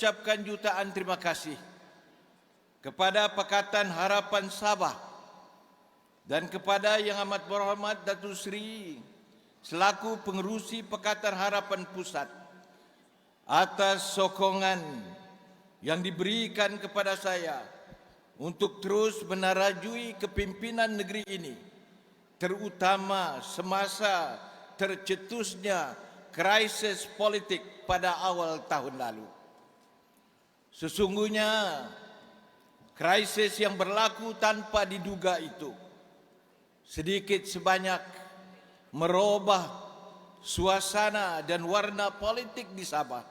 mengucapkan jutaan terima kasih kepada Pakatan Harapan Sabah dan kepada Yang Amat Berhormat Datuk Seri selaku pengerusi Pakatan Harapan Pusat atas sokongan yang diberikan kepada saya untuk terus menarajui kepimpinan negeri ini terutama semasa tercetusnya krisis politik pada awal tahun lalu. Sesungguhnya krisis yang berlaku tanpa diduga itu sedikit sebanyak merubah suasana dan warna politik di Sabah.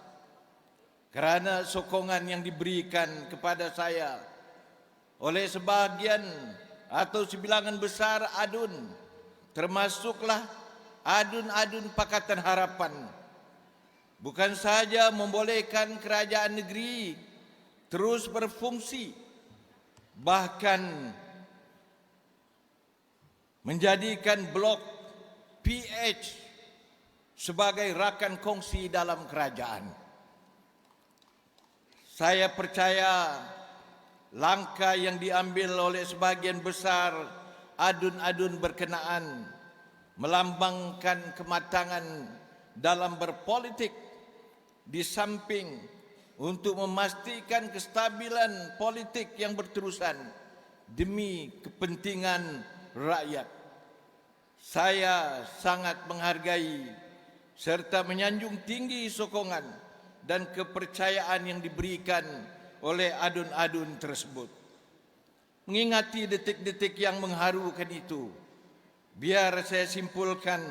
Kerana sokongan yang diberikan kepada saya oleh sebahagian atau sebilangan besar adun termasuklah adun-adun Pakatan Harapan bukan saja membolehkan kerajaan negeri terus berfungsi bahkan menjadikan blok PH sebagai rakan kongsi dalam kerajaan. Saya percaya langkah yang diambil oleh sebagian besar adun-adun berkenaan melambangkan kematangan dalam berpolitik di samping untuk memastikan kestabilan politik yang berterusan demi kepentingan rakyat. Saya sangat menghargai serta menyanjung tinggi sokongan dan kepercayaan yang diberikan oleh adun-adun tersebut. Mengingati detik-detik yang mengharukan itu, biar saya simpulkan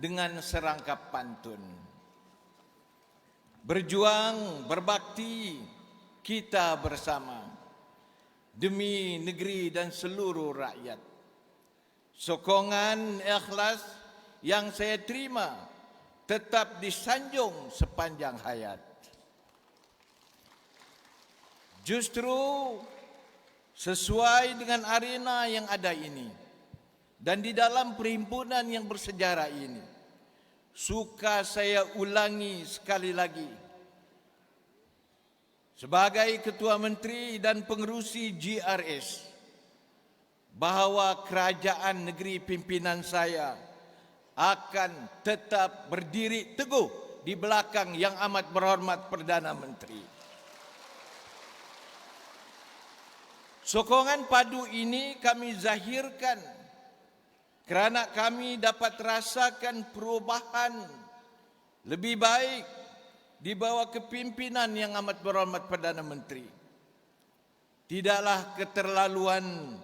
dengan serangkap pantun. Berjuang, berbakti, kita bersama demi negeri dan seluruh rakyat. Sokongan ikhlas yang saya terima tetap disanjung sepanjang hayat. Justru sesuai dengan arena yang ada ini dan di dalam perhimpunan yang bersejarah ini suka saya ulangi sekali lagi sebagai ketua menteri dan pengerusi GRS bahawa kerajaan negeri pimpinan saya akan tetap berdiri teguh di belakang yang amat berhormat Perdana Menteri. Sokongan padu ini kami zahirkan kerana kami dapat rasakan perubahan lebih baik di bawah kepimpinan yang amat berhormat Perdana Menteri. Tidaklah keterlaluan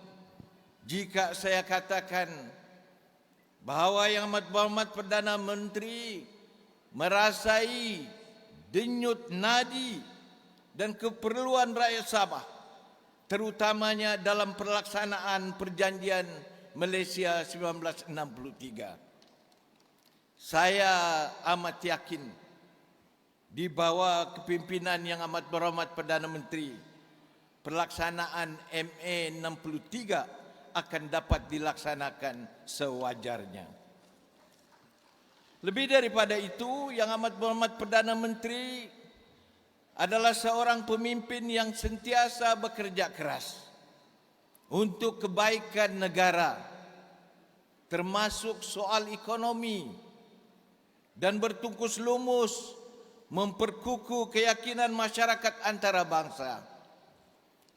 jika saya katakan bahawa yang amat berhormat Perdana Menteri merasai denyut nadi dan keperluan rakyat Sabah terutamanya dalam pelaksanaan perjanjian Malaysia 1963. Saya amat yakin di bawah kepimpinan yang amat berhormat Perdana Menteri pelaksanaan MA 63 akan dapat dilaksanakan sewajarnya. Lebih daripada itu, yang amat berhormat Perdana Menteri adalah seorang pemimpin yang sentiasa bekerja keras untuk kebaikan negara termasuk soal ekonomi dan bertungkus lumus memperkukuh keyakinan masyarakat antara bangsa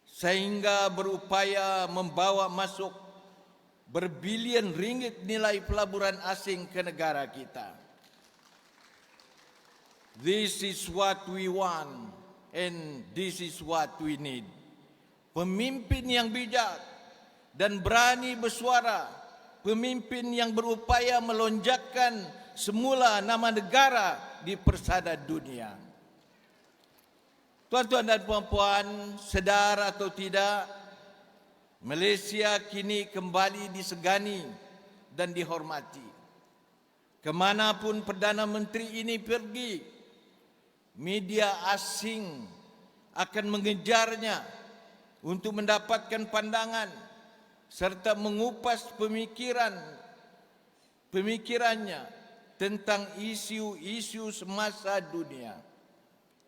sehingga berupaya membawa masuk berbilion ringgit nilai pelaburan asing ke negara kita. This is what we want and this is what we need. Pemimpin yang bijak dan berani bersuara, pemimpin yang berupaya melonjakkan semula nama negara di persada dunia. Tuan-tuan dan puan-puan, sedar atau tidak, Malaysia kini kembali disegani dan dihormati. Kemanapun Perdana Menteri ini pergi, media asing akan mengejarnya untuk mendapatkan pandangan serta mengupas pemikiran pemikirannya tentang isu-isu semasa dunia.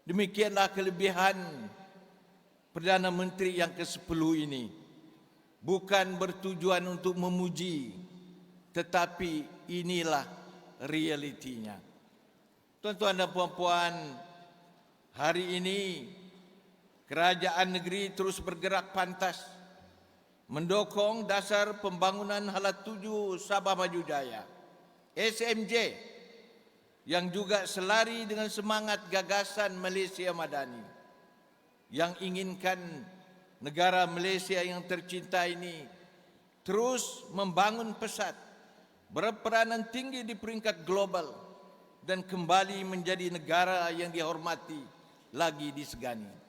Demikianlah kelebihan Perdana Menteri yang ke-10 ini. Bukan bertujuan untuk memuji, tetapi inilah realitinya. Tuan-tuan dan puan-puan, hari ini kerajaan negeri terus bergerak pantas mendukung dasar pembangunan Halat Tuju Sabah Maju Jaya. SMJ yang juga selari dengan semangat gagasan Malaysia Madani yang inginkan negara Malaysia yang tercinta ini terus membangun pesat berperanan tinggi di peringkat global dan kembali menjadi negara yang dihormati lagi disegani.